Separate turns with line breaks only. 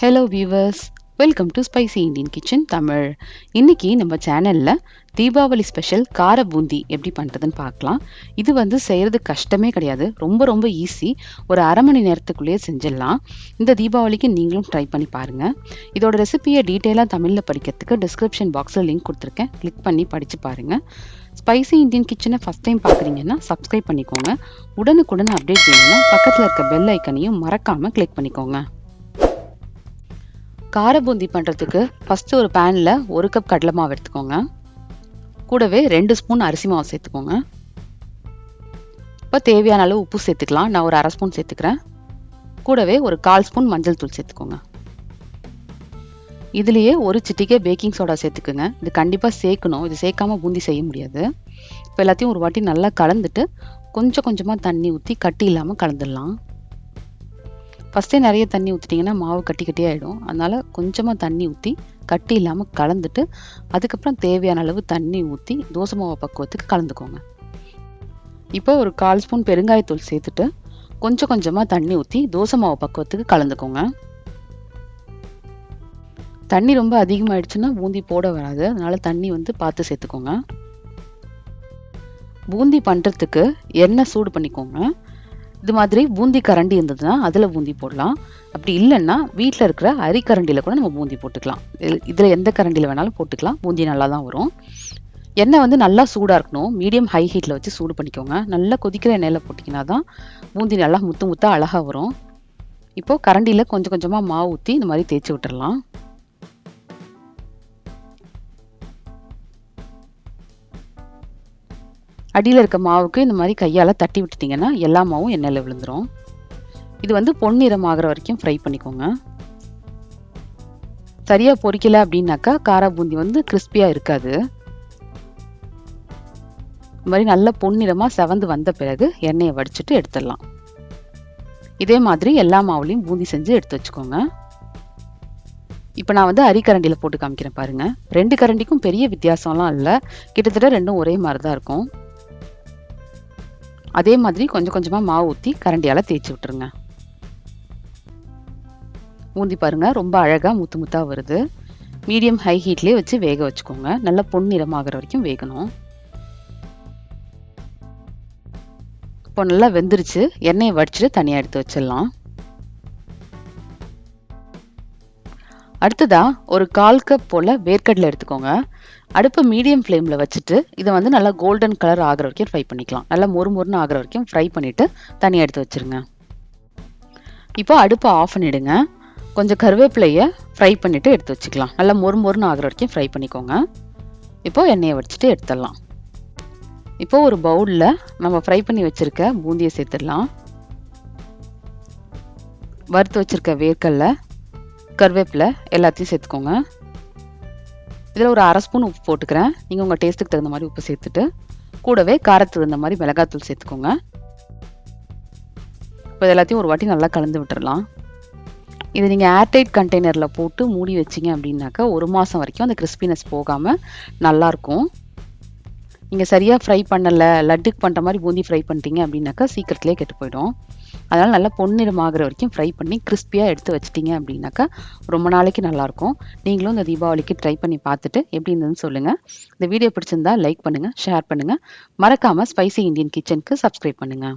Hello viewers welcome to spicy Indian kitchen Tamil இன்னைக்கு நம்ம சேனலில் தீபாவளி ஸ்பெஷல் கார பூந்தி எப்படி பண்ணுறதுன்னு பார்க்கலாம். இது வந்து செய்கிறது கஷ்டமே கிடையாது. ரொம்ப ரொம்ப ஈஸி ஒரு அரை மணி நேரத்துக்குள்ளேயே செஞ்சிடலாம். இந்த தீபாவளிக்கு நீங்களும் ட்ரை பண்ணி பாருங்கள் இதோட ரெசிபியை டீட்டெயிலாக தமிழில் படிக்கிறதுக்கு டிஸ்கிரிப்ஷன் பாக்ஸில் லிங்க் கொடுத்துருக்கேன். கிளிக் பண்ணி படித்து பாருங்கள் ஸ்பைசி இந்தியன் கிச்சனை ஃபஸ்ட் டைம் பார்க்குறீங்கன்னா சப்ஸ்கிரைப் பண்ணிக்கோங்க. உடனுக்குடன் அப்டேட் வேணும்னா பக்கத்தில் இருக்க பெல் ஐக்கனையும் மறக்காமல் கிளிக் பண்ணிக்கோங்க. கார பூந்தி பண்ணுறதுக்கு ஃபஸ்ட்டு ஒரு பேனில் ஒரு கப் கடலை மாவு எடுத்துக்கோங்க. கூடவே ரெண்டு ஸ்பூன் அரிசி மாவு சேர்த்துக்கோங்க. இப்போ தேவையான அளவு உப்பு சேர்த்துக்கலாம். நான் ஒரு அரை ஸ்பூன் சேர்த்துக்கிறேன். கூடவே ஒரு கால் ஸ்பூன் மஞ்சள் தூள் சேர்த்துக்கோங்க. இதுலேயே ஒரு சிட்டிக்கே பேக்கிங் சோடா சேர்த்துக்குங்க. இது கண்டிப்பாக சேர்க்கணும். இது சேர்க்காம பூந்தி செய்ய முடியாது. இப்போ எல்லாத்தையும் ஒரு வாட்டி நல்லா கலந்துட்டு கொஞ்சம் கொஞ்சமாக தண்ணி ஊற்றி கட்டி இல்லாமல் கலந்துடலாம். ஃபஸ்ட்டே நிறைய தண்ணி ஊற்றிட்டிங்கன்னா மாவு கட்டி கட்டி ஆகிடும் அதனால் கொஞ்சமாக தண்ணி ஊற்றி கட்டி இல்லாமல் கலந்துட்டு அதுக்கப்புறம் தேவையான அளவு தண்ணி ஊற்றி தோசை மாவு பக்குவத்துக்கு கலந்துக்கோங்க. இப்போ ஒரு கால் ஸ்பூன் பெருங்காயத்தூள் சேர்த்துட்டு கொஞ்சம் கொஞ்சமாக தண்ணி ஊற்றி தோசை மாவு பக்குவத்துக்கு கலந்துக்கோங்க. தண்ணி ரொம்ப அதிகமாகிடுச்சுன்னா பூந்தி போட வராது. அதனால் தண்ணி வந்து பார்த்து சேர்த்துக்கோங்க. பூந்தி பண்ணுறதுக்கு எண்ணெய் சூடு பண்ணிக்கோங்க. இது மாதிரி பூந்தி கரண்டி இருந்ததுன்னா அதில் பூந்தி போடலாம். அப்படி இல்லைன்னா வீட்டில் இருக்கிற அரிக்கரண்டியில் கூட நம்ம பூந்தி போட்டுக்கலாம். இதில் எந்த கரண்டியில் வேணாலும் போட்டுக்கலாம். பூந்தி நல்லா தான் வரும். எண்ணெய் வந்து நல்லா சூடாக இருக்கணும். மீடியம் ஹை ஹீட்டில் வச்சு சூடு பண்ணிக்கோங்க. நல்லா கொதிக்கிற எண்ணெயில் போட்டிங்கன்னா தான் பூந்தி நல்லா முத்து முத்தாக அழகாக வரும். இப்போது கரண்டியில் கொஞ்சம் கொஞ்சமாக மாவு ஊற்றி இந்த மாதிரி தேய்ச்சி விட்டுறலாம். அடியில் இருக்க மாவுக்கு இந்த மாதிரி கையால் தட்டி விட்டுட்டிங்கன்னா எல்லா மாவும் எண்ணெயில் விழுந்துடும் இது வந்து பொன்னிறம் ஆகிற வரைக்கும் ஃப்ரை பண்ணிக்கோங்க. சரியாக பொரிக்கல அப்படின்னாக்கா காரா பூந்தி வந்து கிறிஸ்பியாக இருக்காது. இந்த மாதிரி நல்ல பொன்னிறமாக செவந்து வந்த பிறகு எண்ணெயை வடிச்சிட்டு எடுத்துடலாம். இதே மாதிரி எல்லா மாவுலையும் பூந்தி செஞ்சு எடுத்து வச்சுக்கோங்க. இப்போ நான் வந்து அரிக்கரண்டியில் போட்டு காமிக்கிறேன் பாருங்கள் ரெண்டு கரண்டிக்கும் பெரிய வித்தியாசம்லாம் இல்லை. கிட்டத்தட்ட ரெண்டும் ஒரே மாதிரி தான் இருக்கும். அதே மாதிரி கொஞ்சம் கொஞ்சமாக மாவு ஊற்றி கரண்டியால் தேய்ச்சி விட்டுருங்க. ஊந்தி பாருங்கள் ரொம்ப அழகாக முத்து முத்தாக வருது. மீடியம் ஹை ஹீட்லேயே வச்சு வேக வச்சுக்கோங்க. நல்லா பொன்னிறமாகிற வரைக்கும் வேகணும். இப்போ நல்லா வெந்துருச்சு. எண்ணெயை வடிச்சிட்டு தனியாக எடுத்து வச்சிடலாம். அடுத்ததாக ஒரு கால் கப் போல் வேர்க்கடலை எடுத்துக்கோங்க. அடுப்பை மீடியம் ஃப்ளேமில் வச்சுட்டு இதை வந்து நல்லா கோல்டன் கலர் ஆகிற வரைக்கும் ஃப்ரை பண்ணிக்கலாம். நல்லா மொறு மொறுன்னு ஆகிற வரைக்கும் ஃப்ரை பண்ணிவிட்டு தனியாக எடுத்து வச்சுருங்க. இப்போ அடுப்பை ஆஃப் பண்ணிவிடுங்க கொஞ்சம் கருவேப்பிலையை ஃப்ரை பண்ணிவிட்டு எடுத்து வச்சுக்கலாம். நல்லா மொறு மொறுன்னு ஆகிற வரைக்கும் ஃப்ரை பண்ணிக்கோங்க. இப்போது எண்ணெயை வச்சுட்டு எடுத்துடலாம். இப்போ ஒரு பவுலில் நம்ம ஃப்ரை பண்ணி வச்சுருக்க பூந்தியை சேர்த்துடலாம். வறுத்து வச்சுருக்க வேர்க்கடலை கருவேப்பிலை எல்லாத்தையும் சேர்த்துக்கோங்க. இதில் ஒரு அரை ஸ்பூன் உப்பு போட்டுக்கிறேன். நீங்கள் உங்கள் டேஸ்ட்டுக்கு தகுந்த மாதிரி உப்பு சேர்த்துட்டு கூடவே காரத்துக்கு தகுந்த மாதிரி மிளகாத்தூள் சேர்த்துக்கோங்க. இப்போ எல்லாத்தையும் ஒரு வாட்டி நல்லா கலந்து விட்டுறலாம். இது நீங்கள் ஏர்டைட் கண்டெய்னரில் போட்டு மூடி வச்சிங்க அப்படின்னாக்கா ஒரு மாதம் வரைக்கும் அந்த கிறிஸ்பினஸ் போகாமல் நல்லாயிருக்கும். நீங்கள் சரியாக ஃப்ரை பண்ணலை லட்டுக்கு பண்ணுற மாதிரி பூந்தி ஃப்ரை பண்ணிட்டீங்க அப்படின்னாக்கா சீக்கிரத்துலேயே கெட்டு போயிடும். அதனால் நல்லா பொன்னிறம் ஆகிற வரைக்கும் ஃப்ரை பண்ணி கிறிஸ்பியாக எடுத்து வச்சிட்டிங்க அப்படின்னாக்கா ரொம்ப நாளைக்கு நல்லாயிருக்கும். நீங்களும் இந்த தீபாவளிக்கு ட்ரை பண்ணி பார்த்துட்டு எப்படி இருந்ததுன்னு சொல்லுங்கள் இந்த வீடியோ பிடிச்சிருந்தா லைக் பண்ணுங்கள் ஷேர் பண்ணுங்கள் மறக்காமல் ஸ்பைசி இந்தியன் கிச்சனுக்கு சப்ஸ்கிரைப் பண்ணுங்கள்